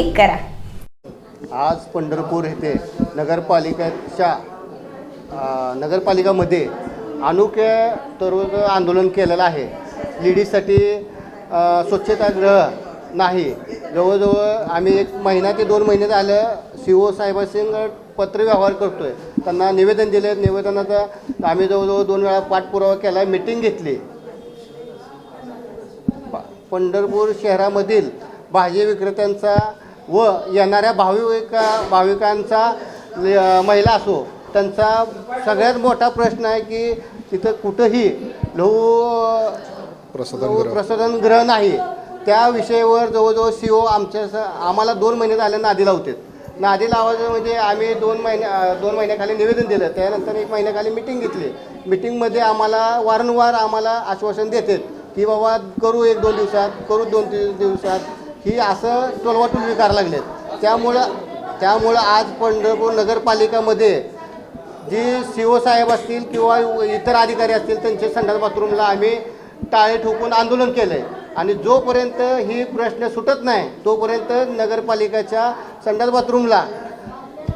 Click करा. आज पंढरपूर येथे नगरपालिकेच्या नगरपालिकामध्ये अनोख्या तरुण आंदोलन केलेलं आहे. लेडीजसाठी स्वच्छतागृह नाही. जवळजवळ आम्ही एक महिना ते दोन महिने झालं सी ओ साहेबांसिंग पत्र व्यवहार करतो आहे त्यांना निवेदन दिले निवेदनाचा आम्ही जवळजवळ दोन वेळा पाठपुरावा केला मिटिंग घेतली. पंढरपूर शहरामधील भाजी विक्रेत्यांचा व येणाऱ्या भाविका भाविकांचा महिला असो त्यांचा सगळ्यात मोठा प्रश्न आहे की तिथं कुठंही लघु प्रसाधनगृह. प्रसाधनगृह नाही. त्या विषयावर जवळजवळ सी ओ आमच्या स- आम्हाला दोन महिने झाले नादी लावतात. नादी लावायचं म्हणजे आम्ही दोन महिन्या दोन महिन्याखाली निवेदन दिलं. त्यानंतर एक महिन्याखाली मिटिंग घेतली. मिटिंगमध्ये आम्हाला वारंवार आम्हाला आश्वासन देतात. की बाबा करू एक दोन दिवसात करू दोन तीन दिवसात. ही असं टोलवाटोलवी करायला लागलेत. त्यामुळं त्यामुळं आज पंढरपूर नगरपालिकामध्ये जी सी ओ साहेब असतील किंवा इतर अधिकारी असतील त्यांचे संडास बाथरूमला आम्ही टाळे ठोकून आंदोलन केलं आहे आणि जोपर्यंत ही प्रश्न सुटत नाही तोपर्यंत नगरपालिकेच्या संडास बाथरूमला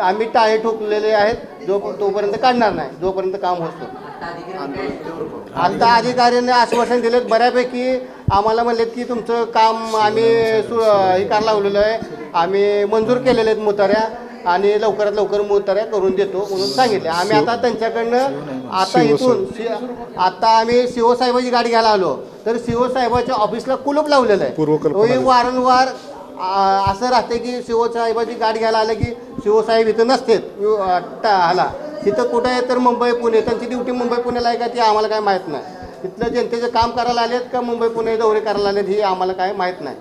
आम्ही टाळे ठोकलेले आहेत जो तोपर्यंत काढणार नाही जोपर्यंत काम होतं आता अधिकाऱ्यांनी आश्वासन दिलेत बऱ्यापैकी आम्हाला म्हणलेत की तुमचं काम आम्ही सु हे करायला लावलेलं आहे. आम्ही मंजूर केलेले आहेत मुताऱ्या आणि लवकरात लवकर मुताऱ्या करून देतो म्हणून सांगितले. आम्ही आता त्यांच्याकडनं आता इथून आता आम्ही सीओ साहेबाची गाडी घ्यायला आलो. तर सीओ साहेबाच्या ऑफिसला कुलूप लावलेलं आहे. दिली. वारंवार असं राहते की शिव गाठ घ्यायला आलं की शिवसाहेब इथं नसतेत. यु- हाला. तिथं कुठं आहे तर मुंबई पुणे. त्यांची ड्युटी मुंबई पुण्याला आहे का ती आम्हाला काय माहीत नाही. तिथलं जनतेचं काम करायला आलेत का मुंबई पुणे दौरे करायला आलेत ही आम्हाला काय माहीत नाही.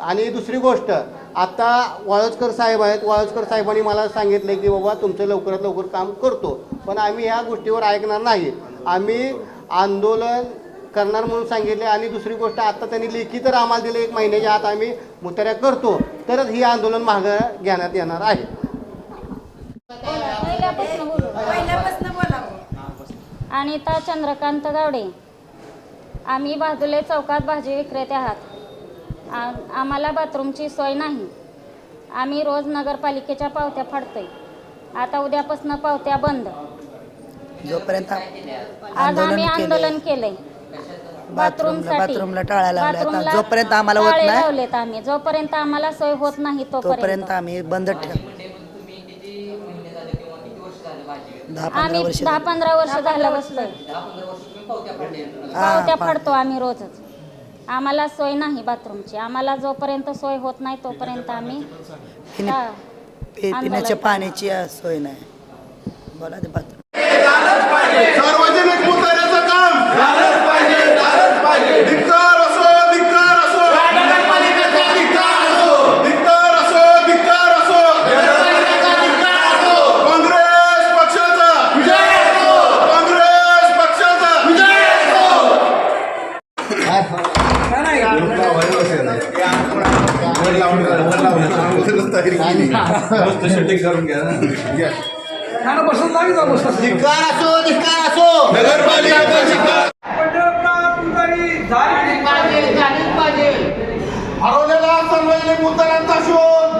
आणि दुसरी गोष्ट आता वाळजकर साहेब आहेत. वाळजकर साहेबांनी मला सांगितलं की बाबा तुमचं लवकरात लवकर काम करतो. पण आम्ही ह्या गोष्टीवर ऐकणार नाही. आम्ही आंदोलन करणार म्हणून सांगितले. आणि दुसरी गोष्ट आता त्यांनी लेखी तर आम्हाला दिले एक महिन्याच्या आत आम्ही मुताऱ्या करतो. तरच ही आंदोलन मागं घेण्यात येणार आहे. अनिता चंद्रकांत गावडे. आम्ही बाजूले चौकात भाजी विक्रेते आहात. आम्हाला बाथरूमची सोय नाही. आम्ही रोज नगरपालिकेच्या पावत्या फाडतोय. आता उद्यापासून पावत्या बंद. जोपर्यंत आज आम्ही आंदोलन केलंय. बाथरूमला बाथरूमला टाळा लावल्या आता बाथरूमला जोपर्यंत आम्हाला होत टाळे नाही लावलेत आम्ही. जोपर्यंत आम्हाला सोय होत नाही तोपर्यंत. तोपर्यंत आम्ही बंद ठेव दहा पंधरा आम्ही वर्ष दहा पंधरा वर्ष झालं बसलोय. पावत्या हा, फाडतो आम्ही रोजच. आम्हाला सोय नाही बाथरूमची. आम्हाला जोपर्यंत सोय होत नाही तोपर्यंत आम्ही पिणे- हा, पि- आंदोलन पिण्याच्या. पाण्याची अ, सोय नाही. बोला ते बाथरूम सार्वजनिक मुद्द्याचं काम झालंच पाहिजे झालंच पाहिजे धिक्कार असो धिक्कार असो नगरपालिकेचा धिक्कार असो धिक्कार असो धिक्कार असो नगरपालिकेचा धिक्कार असो काँग्रेस पक्षाचा विजय असो काँग्रेस पक्षाचा विजय असो धिक्कार असो धिक्कार असो धिक्कार हरवलेला सार्वजनिक मुद्द्यांचा शोध.